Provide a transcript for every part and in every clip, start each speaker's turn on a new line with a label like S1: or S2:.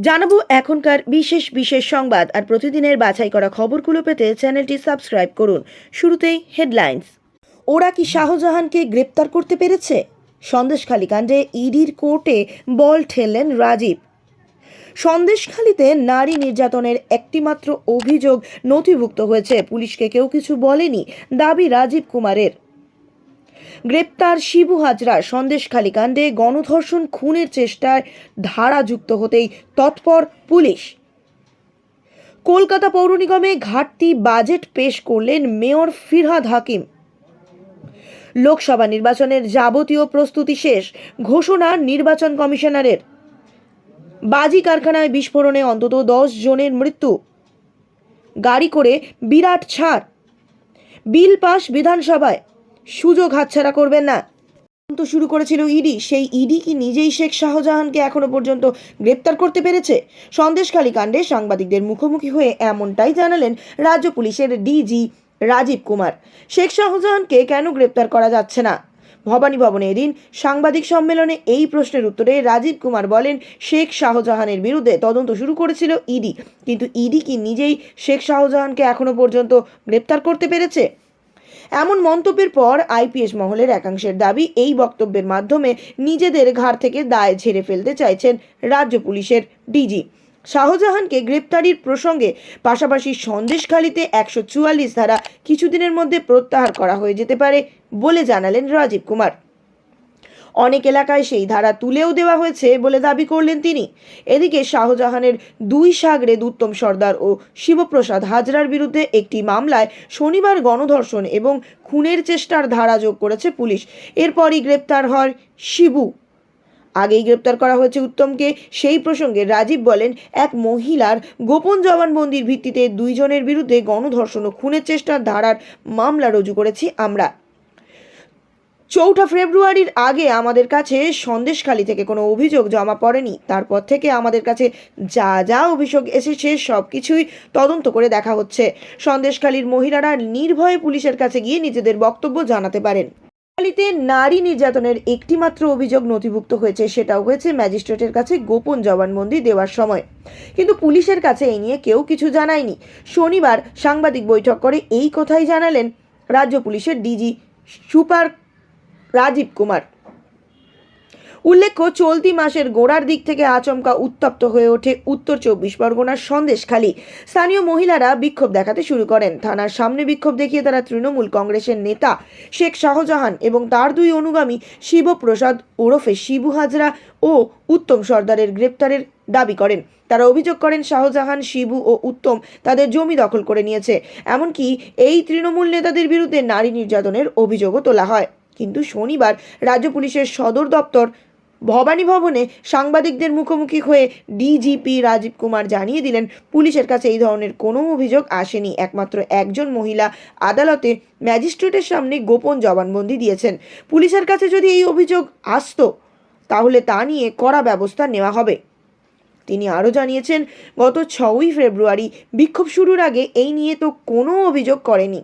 S1: জানাব এখনকার বিশেষ বিশেষ সংবাদ আর প্রতিদিনের বাছাই করা খবরগুলো পেতে চ্যানেলটি সাবস্ক্রাইব করুন। শুরুতেই হেডলাইন্স। ওরা কি শাহজাহানকে গ্রেপ্তার করতে পেরেছে? সন্দেশখালী কাণ্ডে ইডির কোর্টে বল ঠেললেন রাজীব। সন্দেশখালীতে নারী নির্যাতনের একটিমাত্র অভিযোগ নথিভুক্ত হয়েছে। পুলিশকে কেউ কিছু বলেনি দাবি রাজীব কুমারের। গ্রেপ্তার শিবু হাজরা সন্দেশখালী কাণ্ডে গণধর্ষণ খুনের চেষ্টায় ধারা যুক্ত হতেই তৎপর পুলিশ। কলকাতা পৌর নিগমে ঘাটতি বাজেট পেশ করলেন মেয়র ফিরহাদ হাকিম। লোকসভা নির্বাচনের যাবতীয় প্রস্তুতি শেষ, ঘোষণা নির্বাচন কমিশনারের। বাজি কারখানায় বিস্ফোরণে অন্তত দশ জনের মৃত্যু। গাড়ি করে বিরাট ছাড়। বিল পাস বিধানসভায়। সুযোগ হাতছাড়া করবেন না। তদন্ত শুরু করেছিল ইডি। সেই ইডি কি নিজেই শেখ শাহজাহানকে এখনও পর্যন্ত গ্রেপ্তার করতে পেরেছে? সন্দেশখালী কাণ্ডে সাংবাদিকদের মুখোমুখি হয়ে এমনটাই জানালেন রাজ্য পুলিশের ডিজি রাজীব কুমার। শেখ শাহজাহানকে কেন গ্রেপ্তার করা যাচ্ছে না? ভবানী ভবনে এদিন সাংবাদিক সম্মেলনে এই প্রশ্নের উত্তরে রাজীব কুমার বলেন, শেখ শাহজাহানের বিরুদ্ধে তদন্ত শুরু করেছিল ইডি। কিন্তু ইডি কি নিজেই শেখ শাহজাহানকে এখনও পর্যন্ত গ্রেপ্তার করতে পেরেছে? এমন মন্তব্যের পর আইপিএস মহলের একাংশের দাবি, এই বক্তব্যের মাধ্যমে নিজেদের ঘাড় থেকে দায় ঝেড়ে ফেলতে চাইছেন রাজ্য পুলিশের ডিজি। শাহজাহানকে গ্রেপ্তারির প্রসঙ্গে পাশাপাশি সন্দেশখালিতে একশো চুয়াল্লিশ ধারা কিছুদিনের মধ্যে প্রত্যাহার করা হয়ে যেতে পারে বলে জানালেন রাজীব কুমার। অনেক এলাকায় সেই ধারা তুলেও দেওয়া হয়েছে বলে দাবি করলেন তিনি। এদিকে শাহজাহানের দুই সাগরেদ উত্তম সর্দার ও শিবপ্রসাদ হাজরার বিরুদ্ধে একটি মামলায় শনিবার গণধর্ষণ এবং খুনের চেষ্টার ধারা যোগ করেছে পুলিশ। এরপরই গ্রেপ্তার হয় শিবু। আগেই গ্রেপ্তার করা হয়েছে উত্তমকে। সেই প্রসঙ্গে রাজীব বলেন, এক মহিলার গোপন জবানবন্দির ভিত্তিতে দুইজনের বিরুদ্ধে গণধর্ষণ ও খুনের চেষ্টার ধারার মামলা রুজু করেছি আমরা। চৌঠা ফেব্রুয়ারির আগে আমাদের কাছে সন্দেশখালি থেকে কোনো অভিযোগ জমা পড়েনি। তারপর থেকে আমাদের কাছে যা যা অভিযোগ এসেছে, সব কিছুই তদন্ত করে দেখা হচ্ছে। সন্দেশখালীর মহিলারা নির্ভয়ে পুলিশের কাছে গিয়ে নিজেদের বক্তব্য জানাতে পারেন। খালিতে নারী নির্যাতনের একটিমাত্র অভিযোগ নথিভুক্ত হয়েছে, সেটাও হয়েছে ম্যাজিস্ট্রেটের কাছে গোপন জবানবন্দি দেওয়ার সময়। কিন্তু পুলিশের কাছে এই নিয়ে কেউ কিছু জানায়নি। শনিবার সাংবাদিক বৈঠক করে এই কথাই জানালেন রাজ্য পুলিশের ডিজি সুপার রাজীব কুমার। উল্লেখ্য, চলতি মাসের গোড়ার দিক থেকে আচমকা উত্তপ্ত হয়ে ওঠে উত্তর চব্বিশ পরগনার সন্দেশখালী। স্থানীয় মহিলারা বিক্ষোভ দেখাতে শুরু করেন। থানার সামনে বিক্ষোভ দেখিয়ে তারা তৃণমূল কংগ্রেসের নেতা শেখ শাহজাহান এবং তার দুই অনুগামী শিবপ্রসাদ ওরফে শিবু হাজরা ও উত্তম সর্দারের গ্রেপ্তারের দাবি করেন। তারা অভিযোগ করেন, শাহজাহান, শিবু ও উত্তম তাদের জমি দখল করে নিয়েছে। এমনকি এই তৃণমূল নেতাদের বিরুদ্ধে নারী নির্যাতনের অভিযোগও তোলা হয়। কিন্তু শনিবার রাজ্য পুলিশের সদর দপ্তর ভবানী ভবনে সাংবাদিকদের মুখোমুখি হয়ে ডিজিপি রাজীব কুমার জানিয়ে দিলেন, পুলিশের কাছে এই ধরনের কোনো অভিযোগ আসেনি। একমাত্র একজন মহিলা আদালতে ম্যাজিস্ট্রেটের সামনে গোপন জবানবন্দি দিয়েছেন। পুলিশের কাছে যদি এই অভিযোগ আসতো, তাহলে তা নিয়ে কড়া ব্যবস্থা নেওয়া হবে। তিনি আরও জানিয়েছেন, গত ছয়ই ফেব্রুয়ারি বিক্ষোভ শুরুর আগে এই নিয়ে তো কোনো অভিযোগ করেনি।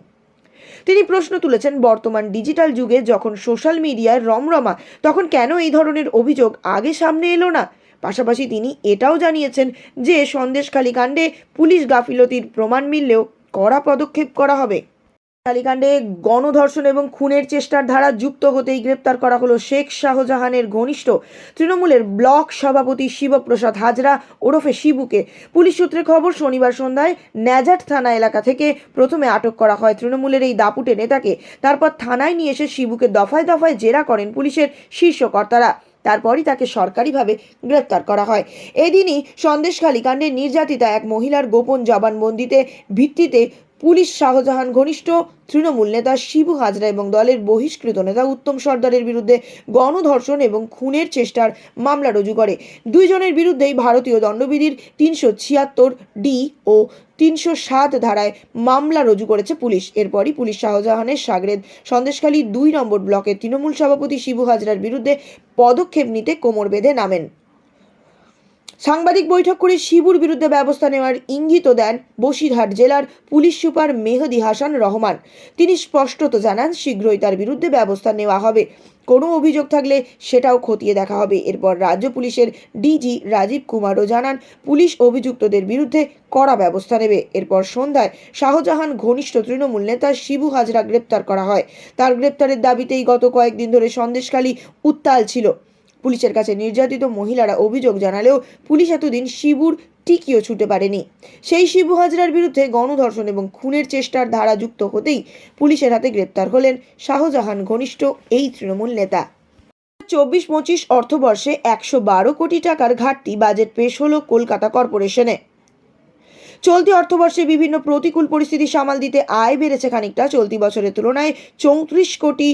S1: তিনি প্রশ্ন তুলেছেন, বর্তমান ডিজিটাল যুগে যখন সোশ্যাল মিডিয়ায় রমরমা, তখন কেন এই ধরনের অভিযোগ আগে সামনে এলো না? পাশাপাশি তিনি এটাও জানিয়েছেন যে সন্দেশখালী কাণ্ডে পুলিশ গাফিলতির প্রমাণ মিললেও কড়া পদক্ষেপ করা হবে। কালীকাণ্ডে গণধর্ষণ এবং খুনের চেষ্টার ধারা যুক্ত হতেই গ্রেপ্তার করা হলো শেখ শাহজাহানের ঘনিষ্ঠ তৃণমূলের ব্লক সভাপতি শিবপ্রসাদ হাজরা ওরফে শিবুকে। পুলিশ সূত্রে খবর, শনিবার সন্ধ্যায় ন্যাজাট থানা এলাকা থেকে প্রথমে আটক করা হয় তৃণমূলের এই দাপুটে নেতাকে। তারপর থানায় নিয়ে এসে শিবুকে দফায় দফায় জেরা করেন পুলিশের শীর্ষ কর্তারা। তারপরই তাকে সরকারিভাবে গ্রেপ্তার করা হয়। এদিনই সন্দেশখালী কাণ্ডে নির্যাতিতা এক মহিলার গোপন জবানবন্দিতে ভিত্তিতে পুলিশ, শাহজাহান ঘনিষ্ঠ, তৃণমূল নেতা শিবু হাজরা এবং দলের বহিষ্কৃত নেতা উত্তম সর্দারের বিরুদ্ধে গণধর্ষণ এবং খুনের চেষ্টার মামলা রুজু করে। দুইজনের বিরুদ্ধেই ভারতীয় দণ্ডবিধির তিনশো ছিয়াত্তর ডি ও তিনশো সাত ধারায় মামলা রুজু করেছে পুলিশ। এরপরই পুলিশ শাহজাহানের সাগরেদ সন্দেশখালী দুই নম্বর ব্লকের তৃণমূল সভাপতি শিবু হাজরার বিরুদ্ধে পদক্ষেপ নিতে কোমর বেঁধে নামেন। সাংবাদিক বৈঠক করে শিবুর বিরুদ্ধে ব্যবস্থা নেওয়ার ইঙ্গিতও দেন বসিরহাট জেলার পুলিশ সুপার মেহদি হাসান রহমান। তিনি স্পষ্টত জানান, শীঘ্রই তার বিরুদ্ধে ব্যবস্থা নেওয়া হবে। কোনো অভিযোগ থাকলে সেটাও খতিয়ে দেখা হবে। এরপর রাজ্য পুলিশের ডিজি রাজীব কুমারও জানান, পুলিশ অভিযুক্তদের বিরুদ্ধে কড়া ব্যবস্থা নেবে। এরপর সন্ধ্যায় শাহজাহান ঘনিষ্ঠ তৃণমূল নেতা শিবু হাজরা গ্রেপ্তার করা হয়। তার গ্রেপ্তারের দাবিতেই গত কয়েকদিন ধরে সন্দেশখালী উত্তাল ছিল। পুলিশের কাছে নির্যাতিত মহিলারা অভিযোগ জানালেও পুলিশ এতদিন শিবুর টিকিও ছুটে পারেনি। সেই শিবু হাজরার বিরুদ্ধে গণধর্ষণ এবং খুনের চেষ্টার ধারা যুক্ত হতেই পুলিশের হাতে গ্রেপ্তার হলেন শাহজাহান ঘনিষ্ঠ, এই তৃণমূল নেতা। চব্বিশ পঁচিশ অর্থবর্ষে একশো বারো কোটি টাকার ঘাটতি বাজেট পেশ হলো কলকাতা কর্পোরেশনে। চলতি অর্থবর্ষে বিভিন্ন প্রতিকূল পরিস্থিতি সামাল দিতে আয় বেড়েছে খানিকটা। চলতি বছরের তুলনায় চৌত্রিশ কোটি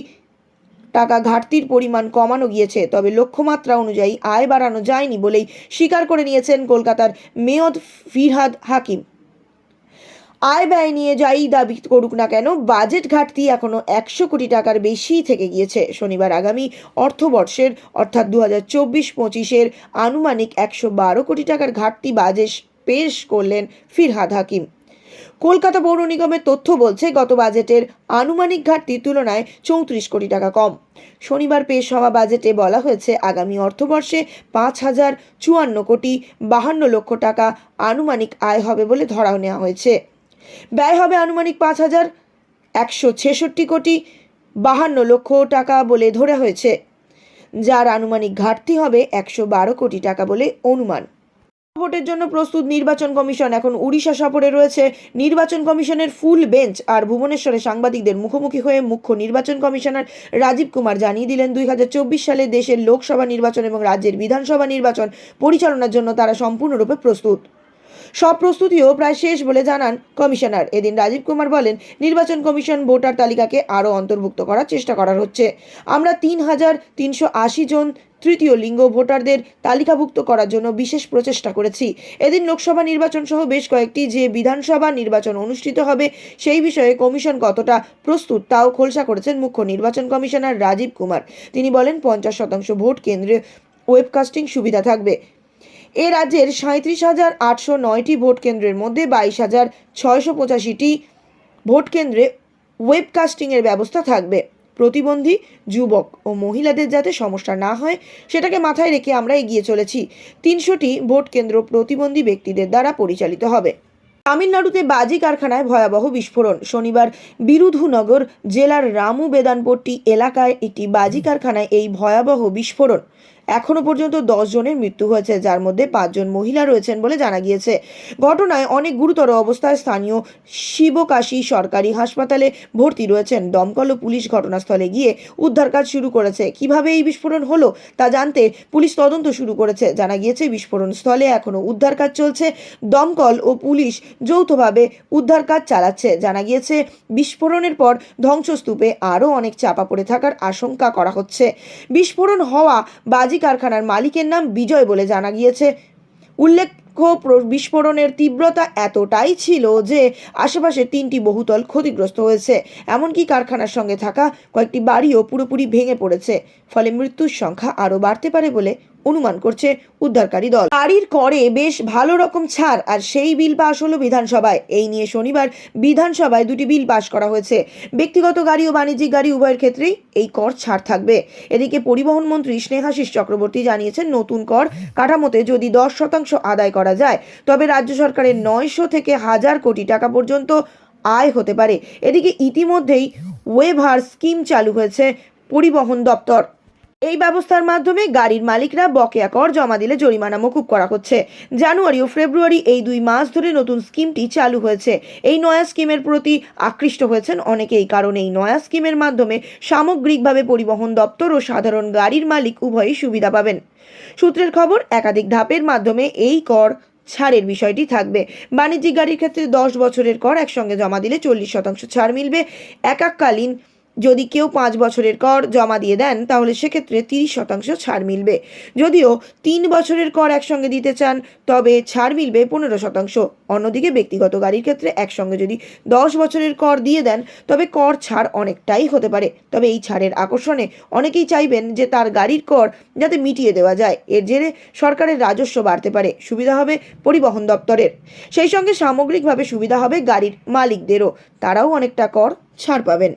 S1: টাকা ঘাটতির পরিমাণ কমানো গিয়েছে, তবে লক্ষ্যমাত্রা অনুযায়ী আয় বাড়ানো যায়নি বলেই স্বীকার করে নিয়েছেন কলকাতার মেয়র ফিরহাদ হাকিম। আয় ব্যয় নিয়ে যাই দাবি করুক না কেন, বাজেট ঘাটতি এখনও একশো কোটি টাকার বেশি থেকে গিয়েছে। শনিবার আগামী অর্থবর্ষের, অর্থাৎ দু হাজার চব্বিশ পঁচিশের, আনুমানিক একশো বারো কোটি টাকার ঘাটতি বাজেট পেশ করলেন ফিরহাদ হাকিম। কলকাতা পৌর নিগমের তথ্য বলছে, গত বাজেটের আনুমানিক ঘাটতির তুলনায় চৌত্রিশ কোটি টাকা কম। শনিবার পেশ হওয়া বাজেটে বলা হয়েছে, আগামী অর্থবর্ষে পাঁচ হাজার চুয়ান্ন কোটি বাহান্ন লক্ষ টাকা আনুমানিক আয় হবে বলে ধরা নেওয়া হয়েছে। ব্যয় হবে আনুমানিক পাঁচ হাজার একশো ছেষট্টি কোটি বাহান্ন লক্ষ টাকা বলে ধরা হয়েছে, যার আনুমানিক ঘাটতি হবে একশো বারো কোটি টাকা বলে অনুমান। ভোটের জন্য প্রস্তুত নির্বাচন কমিশন। এখন উড়িষ্যা সফরে রয়েছে নির্বাচন কমিশনের ফুল বেঞ্চ আর ভুবনেশ্বরে সাংবাদিকদের মুখোমুখি হয়ে মুখ্য নির্বাচন কমিশনার রাজীব কুমার জানিয়ে দিলেন, দুই হাজার চব্বিশ সালে দেশের লোকসভা নির্বাচন এবং রাজ্যের বিধানসভা নির্বাচন পরিচালনার জন্য তারা সম্পূর্ণরূপে প্রস্তুত। সব প্রস্তুতিও প্রায় শেষ বলে জানান কমিশনার। এদিন রাজীব কুমার বলেন, নির্বাচন কমিশন ভোটার তালিকাকে আরও অন্তর্ভুক্ত করার চেষ্টা করার হচ্ছে। আমরা তিন হাজার তিনশো আশি জন তৃতীয় লিঙ্গ ভোটারদের তালিকাভুক্ত করার জন্য বিশেষ প্রচেষ্টা করেছি। এদিন লোকসভা নির্বাচন সহ বেশ কয়েকটি যে বিধানসভা নির্বাচন অনুষ্ঠিত হবে, সেই বিষয়ে কমিশন কতটা প্রস্তুত তাও খোলসা করেছেন মুখ্য নির্বাচন কমিশনার রাজীব কুমার। তিনি বলেন, পঞ্চাশ শতাংশ ভোট কেন্দ্রে ওয়েবকাস্টিং সুবিধা থাকবে। এ রাজ্যের সাঁত্রিশ হাজার আটশো নয়টি ভোট কেন্দ্রের মধ্যে বাইশ হাজার ছয়শো পঁচাশিটি ভোট কেন্দ্রে ওয়েবকাস্টিংয়ের ব্যবস্থা থাকবে। প্রতিবন্ধী যুবক ও মহিলাদের যাতে সমস্যা না হয়, সেটাকে মাথায় রেখে আমরা এগিয়ে চলেছি। তিনশোটি ভোট কেন্দ্র প্রতিবন্ধী ব্যক্তিদের দ্বারা পরিচালিত হবে। তামিলনাড়ুতে বাজি কারখানায় ভয়াবহ বিস্ফোরণ। শনিবার বিরুধুনগর জেলার রামু বেদানপট্টি এলাকায় একটি বাজি কারখানায় এই ভয়াবহ বিস্ফোরণ। এখনও পর্যন্ত দশ জনের মৃত্যু হয়েছে, যার মধ্যে পাঁচজন মহিলা রয়েছেন বলে জানা গিয়েছে। ঘটনায় অনেক গুরুতর অবস্থায় স্থানীয় শিবকাশী সরকারি হাসপাতালে ভর্তি রয়েছেন। দমকল ও পুলিশ ঘটনাস্থলে গিয়ে উদ্ধার কাজ শুরু করেছে। কীভাবে এই বিস্ফোরণ হলো তা জানতে পুলিশ তদন্ত শুরু করেছে। জানা গিয়েছে, বিস্ফোরণ স্থলে এখনও উদ্ধার কাজ চলছে। দমকল ও পুলিশ যৌথভাবে উদ্ধার কাজ চালাচ্ছে। জানা গিয়েছে, বিস্ফোরণের পর ধ্বংসস্তূপে আরও অনেক চাপা পড়ে থাকার আশঙ্কা করা হচ্ছে। বিস্ফোরণ হওয়া বাজি কারখানার মালিকের নাম বিজয় বলে জানা গিয়েছে। উল্লেখ্য বিস্ফোরণের তীব্রতা এতটাই ছিল যে আশেপাশে তিনটি বহুতল ক্ষতিগ্রস্ত হয়েছে। এমনকি কারখানার সঙ্গে থাকা কয়েকটি বাড়িও পুরোপুরি ভেঙে পড়েছে। ফলে মৃত্যুর সংখ্যা আরও বাড়তে পারে বলে অনুমান করছে উদ্ধারকারী দল। গাড়ির করে বেশ ভালো রকম ছাড় আর সেই বিল পাশ হলো বিধানসভায়। এই নিয়ে শনিবার বিধানসভায় দুটি বিল পাশ করা হয়েছে। ব্যক্তিগত গাড়ি ও বাণিজ্যিক গাড়ি উভয়ের ক্ষেত্রেই এই কর ছাড় থাকবে। এদিকে পরিবহন মন্ত্রী স্নেহাশিস চক্রবর্তী জানিয়েছেন, নতুন কর কাঠামোতে যদি দশ শতাংশ আদায় করা যায়, তবে রাজ্য সরকারের নয়শো থেকে হাজার কোটি টাকা পর্যন্ত আয় হতে পারে। এদিকে ইতিমধ্যেই ওয়েভার স্কিম চালু হয়েছে পরিবহন দপ্তর। এই ব্যবস্থার মাধ্যমে গাড়ির মালিকরা বকেয়া কর জমা দিলে জরিমানা মকুব করা হচ্ছে। জানুয়ারি ও ফেব্রুয়ারি এই দুই মাস ধরে নতুন স্কিমটি চালু হয়েছে। এই নয়া স্কিমের প্রতি আকৃষ্ট হয়েছেন অনেকেই কারণ এই নয়া স্কিমের মাধ্যমে সামগ্রিকভাবে পরিবহন দপ্তর ও সাধারণ গাড়ির মালিক উভয়ই সুবিধা পাবেন। সূত্রের খবর, একাধিক ধাপের মাধ্যমে এই কর ছাড়ের বিষয়টি থাকবে। বাণিজ্যিক গাড়ির ক্ষেত্রে দশ বছরের কর একসঙ্গে জমা দিলে চল্লিশ শতাংশ ছাড় মিলবে। একাকালীন যদি কেউ পাঁচ বছরের কর জমা দিয়ে দেন, তাহলে সেক্ষেত্রে তিরিশ শতাংশ ছাড় মিলবে। যদিও তিন বছরের কর একসঙ্গে দিতে চান, তবে ছাড় মিলবে পনেরো শতাংশ। অন্যদিকে ব্যক্তিগত গাড়ির ক্ষেত্রে একসঙ্গে যদি দশ বছরের কর দিয়ে দেন, তবে কর ছাড় অনেকটাই হতে পারে। তবে এই ছাড়ের আকর্ষণে অনেকেই চাইবেন যে তার গাড়ির কর যাতে মিটিয়ে দেওয়া যায়। এর জেরে সরকারের রাজস্ব বাড়তে পারে। সুবিধা হবে পরিবহন দপ্তরের। সেই সঙ্গে সামগ্রিকভাবে সুবিধা হবে গাড়ির মালিকদেরও। তারাও অনেকটা কর ছাড় পাবেন।